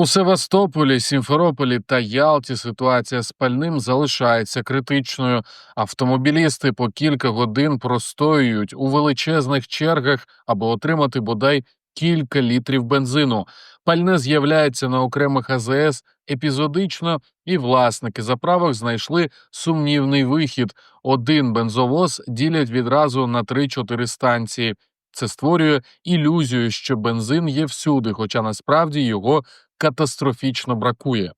У Севастополі, Сімферополі та Ялті ситуація з пальним залишається критичною. Автомобілісти по кілька годин простоюють у величезних чергах, аби отримати бодай кілька літрів бензину. Пальне з'являється на окремих АЗС епізодично, і власники заправок знайшли сумнівний вихід. Один бензовоз ділять відразу на 3-4 станції. Це створює ілюзію, що бензин є всюди, хоча насправді його катастрофічно бракує.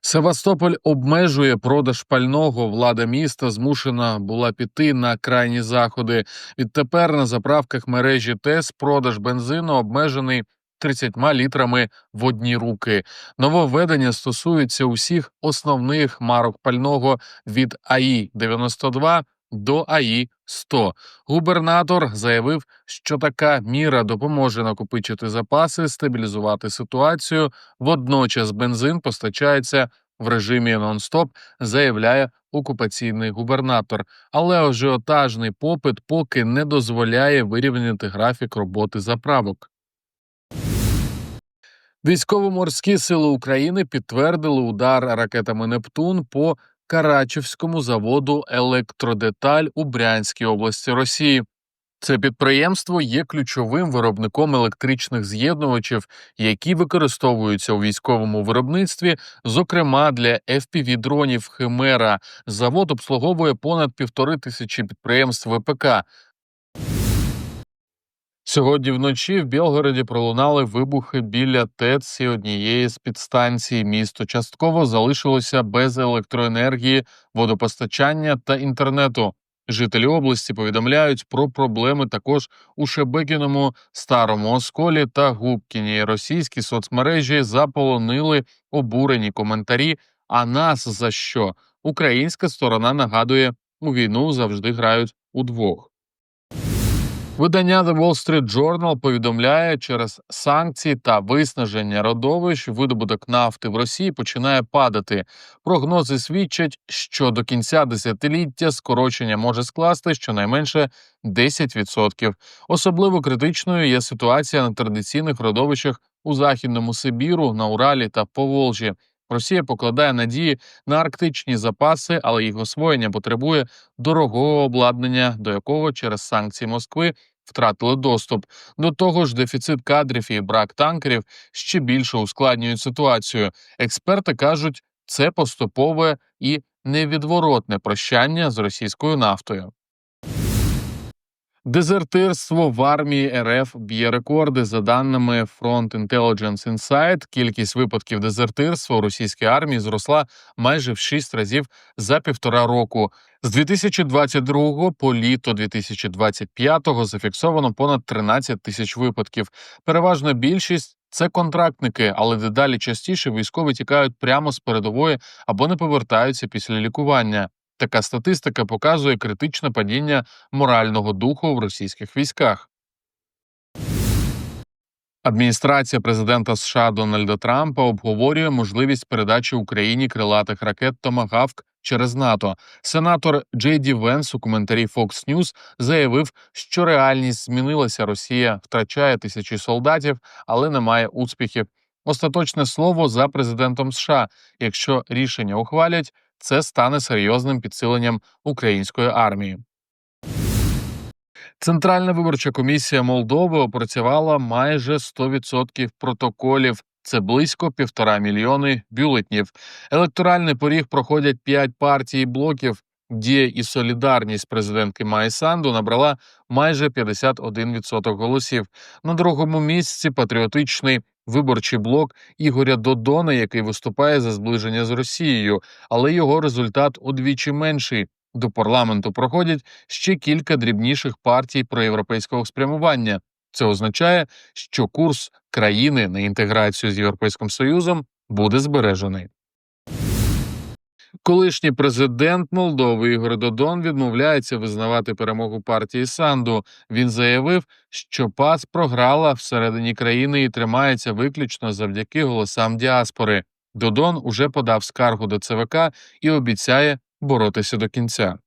Севастополь обмежує продаж пального. Влада міста змушена була піти на крайні заходи. Відтепер на заправках мережі ТЕС продаж бензину обмежений 30 літрами в одні руки. Нововведення стосується усіх основних марок пального від АІ 92 до АІ 100. Губернатор заявив, що така міра допоможе накопичити запаси, стабілізувати ситуацію. Водночас бензин постачається в режимі нон-стоп, заявляє окупаційний губернатор. Але ажіотажний попит поки не дозволяє вирівняти графік роботи заправок. Військово-морські сили України підтвердили удар ракетами Нептун по Карачівському заводу Електродеталь у Брянській області Росії. Це підприємство є ключовим виробником електричних з'єднувачів, які використовуються у військовому виробництві, зокрема для fpv дронів Химера. Завод обслуговує понад півтори тисячі підприємств ВПК. Сьогодні вночі в Білгороді пролунали вибухи біля ТЕЦ і однієї з підстанцій. Місто частково залишилося без електроенергії, водопостачання та інтернету. Жителі області повідомляють про проблеми також у Шебекіному, Старому Осколі та Губкіні. Російські соцмережі заполонили обурені коментарі. А нас за що? Українська сторона нагадує, у війну завжди грають удвох. Видання The Wall Street Journal повідомляє, через санкції та виснаження родовищ видобуток нафти в Росії починає падати. Прогнози свідчать, що до кінця десятиліття скорочення може скласти щонайменше 10%. Особливо критичною є ситуація на традиційних родовищах у західному Сибіру, на Уралі та Поволжі. Росія покладає надії на арктичні запаси, але їх освоєння потребує дорогого обладнання, до якого через санкції Москви втратили доступ. До того ж, дефіцит кадрів і брак танкерів ще більше ускладнюють ситуацію. Експерти кажуть, це поступове і невідворотне прощання з російською нафтою. Дезертирство в армії РФ б'є рекорди за даними Front Intelligence Insight. Кількість випадків дезертирства у російській армії зросла майже в 6 разів за півтора року. З 2022 по літо 2025 зафіксовано понад 13 тисяч випадків. Переважна більшість це контрактники, але дедалі частіше військові тікають прямо з передової або не повертаються після лікування. Така статистика показує критичне падіння морального духу в російських військах. Адміністрація президента США Дональда Трампа обговорює можливість передачі Україні крилатих ракет Томагавк через НАТО. Сенатор Джей Ді Венс у коментарі Fox News заявив, що реальність змінилася. Росія втрачає тисячі солдатів, але не має успіхів. Остаточне слово за президентом США. Якщо рішення ухвалять, це стане серйозним підсиленням української армії. Центральна виборча комісія Молдови опрацювала майже 100% протоколів. Це близько півтора мільйони бюлетнів. Електоральний поріг проходять п'ять партій і блоків. Дія і солідарність президентки Майі Санду набрала майже 51% голосів. На другому місці патріотичний виборчий блок Ігоря Додона, який виступає за зближення з Росією, але його результат удвічі менший. До парламенту проходять ще кілька дрібніших партій проєвропейського спрямування. Це означає, що курс країни на інтеграцію з Європейським Союзом буде збережений. Колишній президент Молдови Ігор Додон відмовляється визнавати перемогу партії Санду. Він заявив, що ПАС програла всередині країни і тримається виключно завдяки голосам діаспори. Додон уже подав скаргу до ЦВК і обіцяє боротися до кінця.